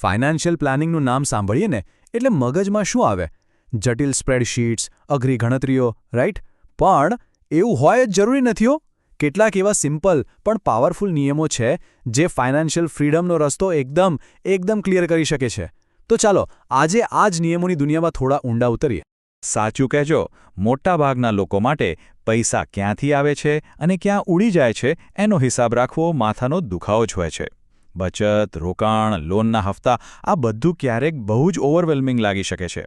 Financial પ્લાનિંગનું નામ સાંભળીએ ને, એટલે મગજમાં શું આવે? જટિલ સ્પ્રેડશીટ્સ અઘરી ગણતરીઓ રાઈટ પણ એવું હોય જ જરૂરી નથી કેટલાક એવા સિમ્પલ પણ પાવરફુલ નિયમો છે, જે ફાઇનાન્શિયલ ફ્રીડમનો રસ્તો એકદમ એકદમ ક્લિયર કરી શકે છે. તો ચાલો, આજે આ જ નિયમોની દુનિયામાં થોડા ઊંડા ઉતરીએ. સાચું કહેજો, મોટાભાગના લોકો માટે પૈસા ક્યાંથી આવે છે અને ક્યાં ઉડી જાય છે, એનો હિસાબ રાખવો માથાનો દુખાવો જ હોય છે. બચત, રોકાણ, લોનના હપ્તા, આ બધું ક્યારેક બહુ જ ઓવરવેલ્મિંગ લાગી શકે છે.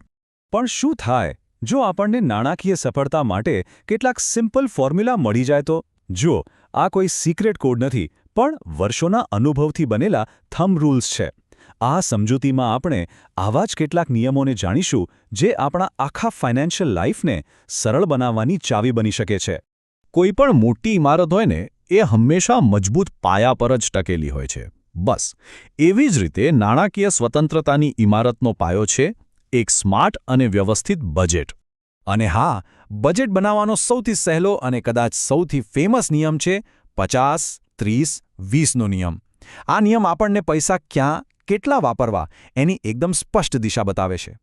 પણ શું થાય, જો આપણને નાણાકીય સફળતા માટે કેટલાક સિમ્પલ ફોર્મ્યુલા મળી જાય તો? જુઓ, આ કોઈ સિક્રેટ કોડ નથી, પણ વર્ષોના અનુભવથી બનેલા થમ રૂલ્સ છે. આ સમજૂતીમાં આપણે આવા જ કેટલાક નિયમોને જાણીશું, જે આપણા આખા ફાઇનાન્શિયલ લાઈફને સરળ બનાવવાની ચાવી બની શકે છે. કોઈ પણ મોટી ઇમારત હોય ને, એ હંમેશા મજબૂત પાયા પર જ ટકેલી હોય છે. બસ. એવી જ રીતે નાણાકીય સ્વતંત્રતાની ઇમારતનો પાયો છે એક સ્માર્ટ અને વ્યવસ્થિત બજેટ. અને હા, બજેટ બનાવવાનો સૌથી સહેલો અને કદાચ સૌથી ફેમસ નિયમ છે પચાસ, ત્રીસ, વીસનો નિયમ. આ નિયમ આપણને પૈસા ક્યાં, કેટલા વાપરવા એની એકદમ સ્પષ્ટ દિશા બતાવે છે.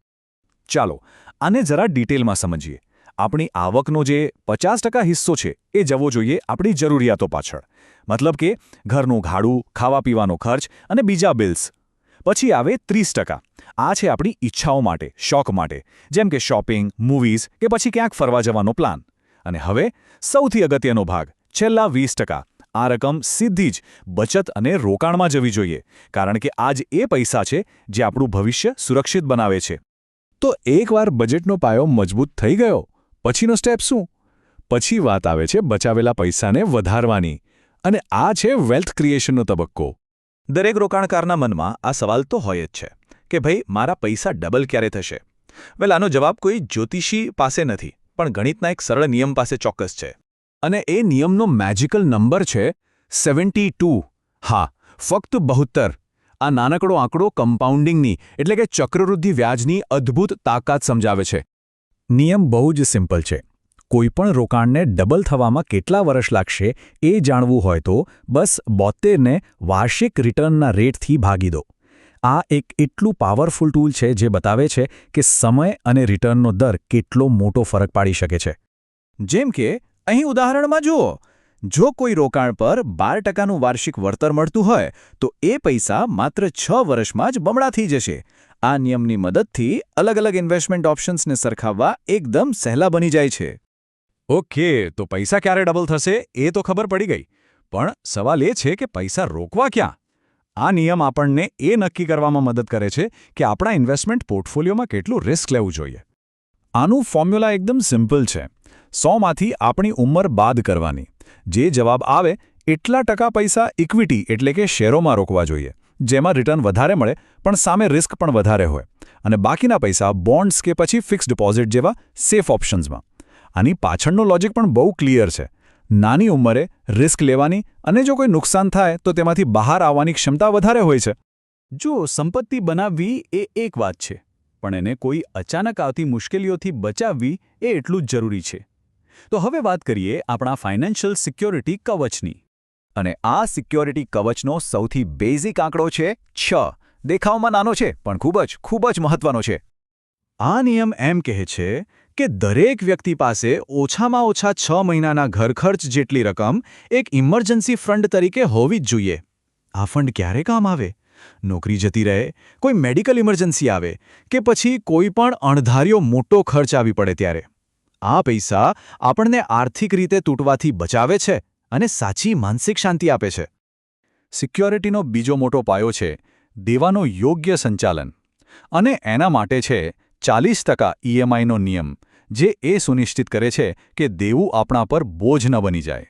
ચાલો, આને જરા ડિટેલમાં સમજીએ. આપણી આવકનો જે પચાસ ટકા હિસ્સો છે, એ જવો જોઈએ આપણી જરૂરિયાતો પાછળ. મતલબ કે ઘરનું ભાડું ખાવા પીવાનો ખર્ચ અને બીજા બિલ્સ પછી આવે ત્રીસ આ છે આપણી ઈચ્છાઓ માટે, શોખ માટે. જેમ કે શોપિંગ મૂવીઝ કે પછી ક્યાંક ફરવા જવાનો પ્લાન અને હવે સૌથી અગત્યનો ભાગ, છેલ્લા વીસ આ રકમ સીધી જ બચત અને રોકાણમાં જવી જોઈએ. કારણ કે આજ એ પૈસા છે જે આપણું ભવિષ્ય સુરક્ષિત બનાવે છે. તો એકવાર બજેટનો પાયો મજબૂત થઈ ગયો? પછીનો સ્ટેપ શું? પછી વાત આવે છે બચાવેલા પૈસાને વધારવાની. અને આ છે વેલ્થ ક્રિએશનનો તબક્કો. દરેક રોકાણકારના મનમાં આ સવાલ તો હોય જ છે કે ભાઈ, મારા પૈસા ડબલ ક્યારે થશે? વેલ, આનો જવાબ કોઈ જ્યોતિષી પાસે નથી, પણ ગણિતના એક સરળ નિયમ પાસે ચોક્કસ છે. અને એ નિયમનો મેજિકલ નંબર છે સેવન્ટી હા, ફક્ત બહુત્તર. આ નાનકડો આંકડો કમ્પાઉન્ડિંગની એટલે કે ચક્રવૃદ્ધિ વ્યાજની અદ્ભુત તાકાત સમજાવે છે. નિયમ બહુ જ સિમ્પલ છે. કોઈપણ રોકાણને ડબલ થવામાં કેટલા વર્ષ લાગશે એ જાણવું હોય તો બસ બોત્તેરને વાર્ષિક રિટર્નના રેટથી ભાગી દો. આ એક એટલું પાવરફુલ ટૂલ છે જે બતાવે છે કે સમય અને રિટર્નનો દર કેટલો મોટો ફરક પાડી શકે છે. જેમ કે, અહીં ઉદાહરણમાં જુઓ, જો કોઈ રોકાણ પર બાર ટકાનું વાર્ષિક વળતર મળતું હોય, તો એ પૈસા માત્ર છ વર્ષમાં જ બમણા થઈ જશે. આ નિયમની મદદથી અલગ અલગ ઇન્વેસ્ટમેન્ટ ઓપ્શન્સને સરખાવવા એકદમ સહેલા બની જાય છે. ઓકે, તો પૈસા ક્યારે ડબલ થશે એ તો ખબર પડી ગઈ, પણ સવાલ એ છે કે પૈસા રોકવા ક્યાં? આ નિયમ આપણને એ નક્કી કરવામાં મદદ કરે છે કે આપણા ઇન્વેસ્ટમેન્ટ પોર્ટફોલિયોમાં કેટલું રિસ્ક લેવું જોઈએ. આનું ફોર્મ્યુલા એકદમ સિમ્પલ છે. સોમાંથી આપણી ઉંમર બાદ કરવાની. જે જવાબ આવે, એટલા ટકા પૈસા ઇક્વિટી, એટલે કે શેરોમાં રોકવા જોઈએ. જેમાં રિટર્ન વધારે મળે, પણ સામે રિસ્ક પણ વધારે હોય. અને બાકીના પૈસા બોન્ડ્સ કે પછી ફિક્સ ડિપોઝિટ જેવા સેફ ઓપ્શન્સમાં આની પાછળનો લોજિક પણ બહુ ક્લિયર છે. નાની ઉંમરે રિસ્ક લેવાની અને જો કોઈ નુકસાન થાય, તો તેમાંથી બહાર આવવાની ક્ષમતા વધારે હોય છે. જો સંપત્તિ બનાવવી એ એક વાત છે, પણ એને કોઈ અચાનક આવતી મુશ્કેલીઓથી બચાવવી એ એટલું જ જરૂરી છે. તો હવે વાત કરીએ આપણા ફાઇનાન્શિયલ સિક્યોરિટી કવચની. અને આ સિક્યોરિટી કવચનો સૌથી બેઝિક આંકડો છે છ. દેખાવમાં નાનો છે, પણ ખૂબ જ ખૂબ જ મહત્વનો છે. આ નિયમ એમ કહે છે કે દરેક વ્યક્તિ પાસે ઓછામાં ઓછા છ મહિનાના ઘરખર્ચ જેટલી રકમ એક ઇમરજન્સી ફંડ તરીકે હોવી જ જોઈએ. આ ફંડ ક્યારે કામ આવે? નોકરી જતી રહે, કોઈ મેડિકલ ઇમરજન્સી આવે કે પછી કોઈ પણ અણધાર્યો મોટો ખર્ચ આવી પડે ત્યારે. આ પૈસા આપણને આર્થિક રીતે તૂટવાથી બચાવે છે. અને સાચી માનસિક શાંતિ આપે છે. સિક્યોરિટીનો બીજો મોટો પાયો છે દેવાનો યોગ્ય સંચાલન. અને એના માટે છે ચાલીસ ટકા ઈએમઆઈનો નિયમ, જે એ સુનિશ્ચિત કરે છે કે દેવું આપણા પર બોજ ન બની જાય.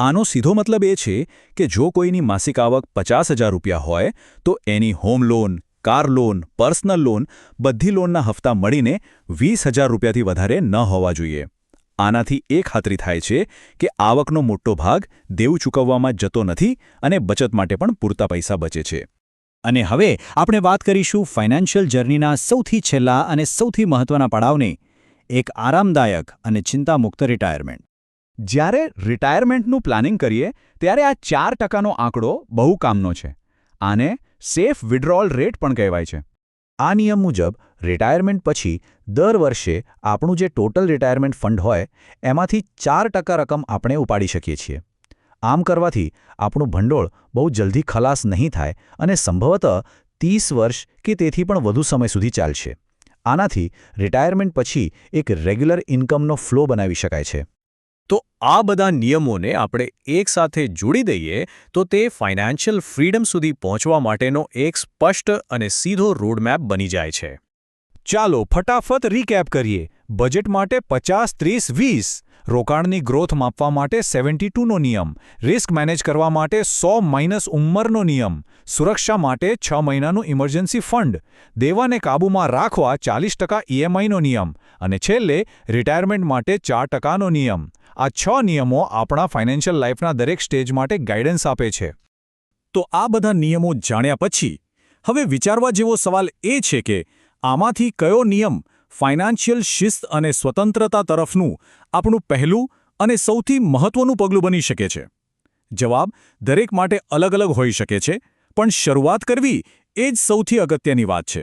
આનો સીધો મતલબ એ છે કે જો કોઈની માસિક આવક પચાસ રૂપિયા હોય, તો એની home loan, car loan, personal loan બધી લોનના હપ્તા મળીને વીસ હજાર રૂપિયાથી વધારે ન હોવા જોઈએ. આનાથી એ ખાતરી થાય છે કે આવકનો મોટો ભાગ દેવું ચૂકવવામાં જતો નથી અને બચત માટે પણ પૂરતા પૈસા બચે છે. અને હવે આપણે વાત કરીશું ફાઇનાન્શિયલ જર્નીના સૌથી છેલ્લા અને સૌથી મહત્વના પડાવની, એક આરામદાયક અને ચિંતામુક્ત રિટાયરમેન્ટ. જ્યારે રિટાયરમેન્ટનું પ્લાનિંગ કરીએ, ત્યારે આ ચાર ટકાનો આંકડો બહુ કામનો છે. આને સેફ વિડ્રોલ રેટ પણ કહેવાય છે. આ નિયમ મુજબ રિટાયરમેન્ટ પછી દર વર્ષે આપણું જે ટોટલ રિટાયરમેન્ટ ફંડ હોય, એમાંથી ચાર ટકા રકમ આપણે ઉપાડી શકીએ છીએ. આમ કરવાથી આપણું ભંડોળ બહુ જલ્દી ખલાસ નહીં થાય અને સંભવતઃ ત્રીસ વર્ષ કે તેથી પણ વધુ સમય સુધી ચાલશે. આનાથી રિટાયરમેન્ટ પછી એક રેગ્યુલર ઇન્કમનો ફ્લો બનાવી શકાય છે. તો આ બધા નિયમોને આપણે એકસાથે જોડી દઈએ તો તે ફાઇનાન્શિયલ ફ્રીડમ સુધી પહોંચવા માટેનો એક સ્પષ્ટ અને સીધો રોડમેપ બની જાય છે. ચાલો ફટાફટ રીકેપ કરીએ. બજેટ માટે પચાસ, ત્રીસ, વીસ. રોકાણની ગ્રોથ માપવા માટે સેવન્ટી ટુનો નિયમ. રિસ્ક મેનેજ કરવા માટે સો માઇનસ ઉંમરનો નિયમ. સુરક્ષા માટે છ મહિનાનું ઇમરજન્સી ફંડ દેવાને કાબૂમાં રાખવા ચાલીસ ટકા ઈએમઆઈનો નિયમ. અને છેલ્લે રિટાયરમેન્ટ માટે ચાર ટકાનો નિયમ. આ છ નિયમો આપણા ફાઇનાન્શિયલ લાઈફના દરેક સ્ટેજ માટે ગાઈડન્સ આપે છે. તો આ બધા નિયમો જાણ્યા પછી, હવે વિચારવા જેવો સવાલ એ છે કે આમાંથી કયો નિયમ ફાઇનાન્શિયલ શિસ્ત અને સ્વતંત્રતા તરફનું આપણું પહેલું અને સૌથી મહત્વનું પગલું બની શકે છે? જવાબ, દરેક માટે અલગ અલગ હોઈ શકે છે, પણ શરૂઆત કરવી એ જ સૌથી અગત્યની વાત છે.